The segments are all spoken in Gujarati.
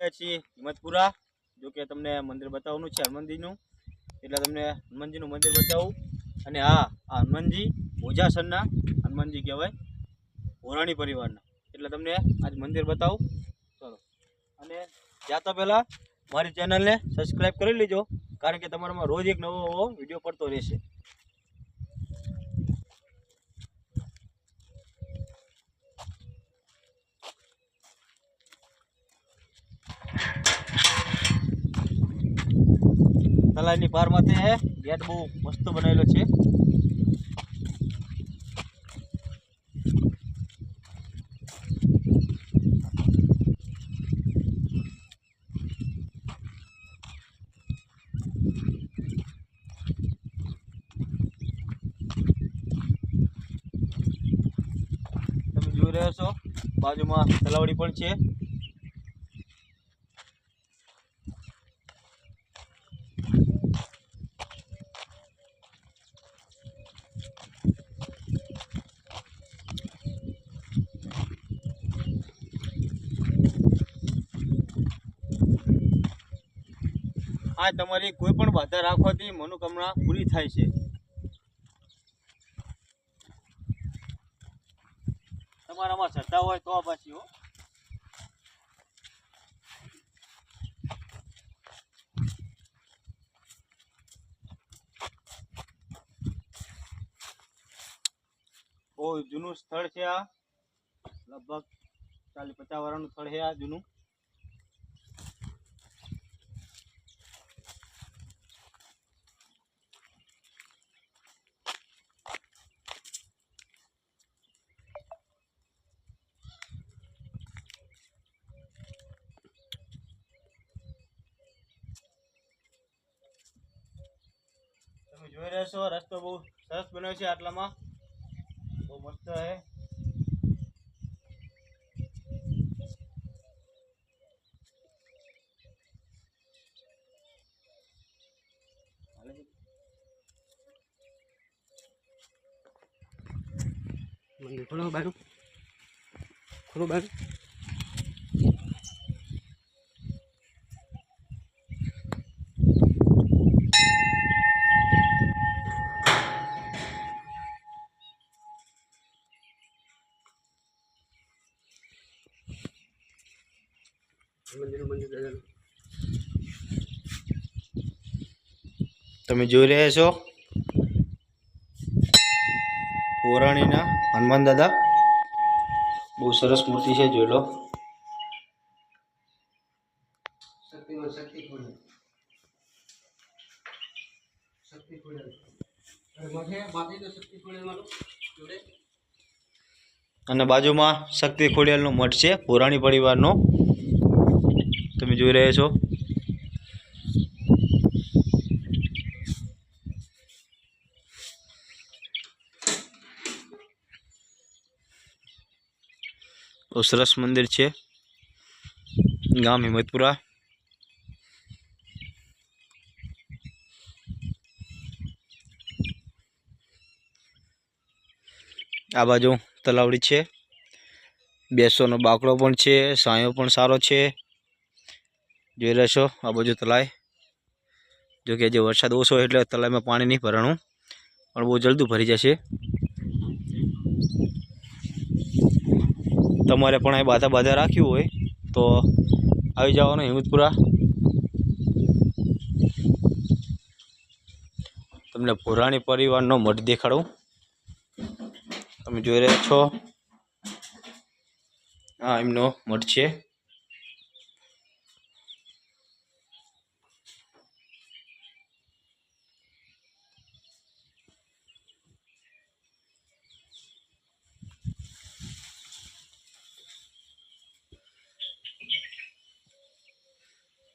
ગયા છીએ હિંમતપુરા, જો કે તમને મંદિર બતાવવાનું છે હનુમાનજીનું. એટલે તમને હનુમાનજીનું મંદિર બતાવું. અને હા આ હનુમાનજી ઓજાસનના હનુમાનજી કહેવાય હોરાણી પરિવારના. એટલે તમને આજ મંદિર બતાવું. ચલો. અને જાતા પહેલાં મારી ચેનલને સબસ્ક્રાઈબ કરી લેજો, કારણ કે તમારામાં રોજ એક નવો નવો વીડિયો પડતો રહેશે. તલાઈની પારમાં તે ગેટ બહુ મસ્ત બનાવેલો છે. તમે જોઈ રહ્યા છો, બાજુમાં તલાવડી પણ છે. આ તમારી કોઈ પણ બાધા રાખવાથી મનોકામના પૂરી થાય છે. તમારામાં શ્રદ્ધા હોય તો પછી હો. જૂનું સ્થળ છે આ. લગભગ ચાલીસ પચાસ વર્ષનું સ્થળ છે આ જૂનું તમે જોઈ રહ્યા છો રસ્તો બહુ સરસ બન્યો છે આટલામાં. બહુ મસ્ત છે. ખોલો બાજુ. ખોલો બાજુ. મંદિર તમે જોઈ રહ્યા છો? પૌરાણીના હનુમાન દાદા. બહુ સરસ મૂર્તિ છે જોઈ લો. અને બાજુમાં શક્તિ ખોડિયાલનો મઠ છે પુરાણી પરિવારનો. જોઈ રહ્યા છો. બહુ સરસ મંદિર છે. ગામ હિંમતપુરા. આ બાજુ તલાવડી છે. બેસવાનો બાકડો પણ છે, સાયો પણ સારો છે. જોઈ લેશો, આ બાજુ તલાય. જો કે જે વરસાદ ઓછો એટલે તલાઈમાં પાણી નહીં ભરાણું. પણ બહુ જલ્દી ભરી જશે. તમારે પણ અહીં બાધા બાધા રાખ્યું હોય તો આવી જવાનું હિંમતપુરા. તમને ભોરાણી પરિવારનો મઠ દેખાડું. તમે જોઈ રહ્યા છો. આ એમનો મઠ છે.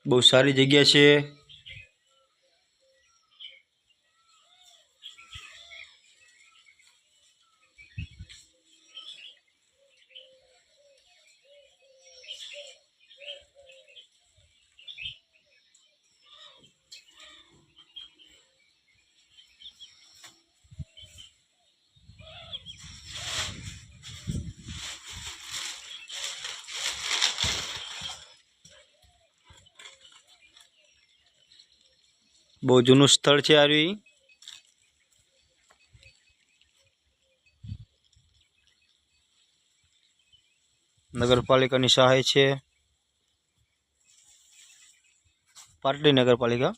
બહુ સારી જગ્યા છે. બહુ જૂનું સ્થળ છે આર્યું નગરપાલિકાની સહાય છે. પાટડી નગરપાલિકા.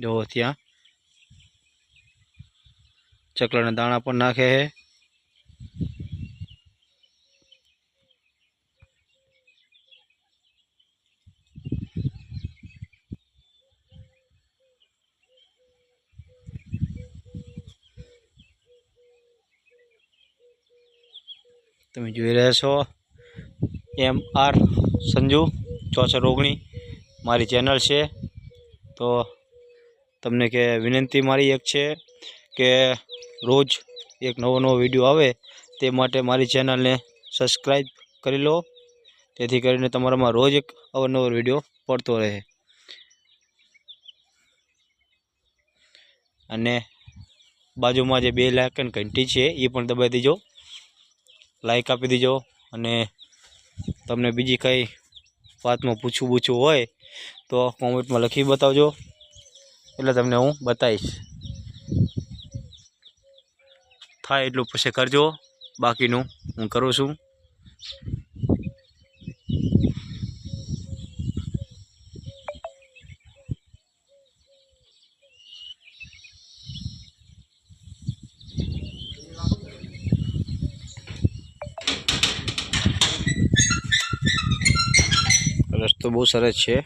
જો ત્યાં ચકલાના દાણા પણ નાખે છે. તમે જોઈ રહ્યા છો. એમ આર સંજુ, ચોસઠ ઓગણી મારી ચેનલ છે. તો તમને કે વિનંતી મારી એક છે કે રોજ એક નવો નવો વીડિયો આવે તે માટે મારી ચેનલને સબસ્ક્રાઈબ કરી લો. તેથી કરીને તમારામાં રોજ એક અવનવો વીડિયો પડતો રહે. અને બાજુમાં જે બે લાઇકન ઘંટી છે, એ પણ દબાવી દેજો. લાઈક આપી દેજો અને તમને બીજી કંઈ વાતમાં પૂછવું પૂછવું હોય તો કોમેન્ટમાં લખી બતાવજો. એટલે તમને હું બતાવીશ. થાય એટલું પછી કરજો. બાકીનું હું કરું છું. રસ્તો બહુ સરસ છે.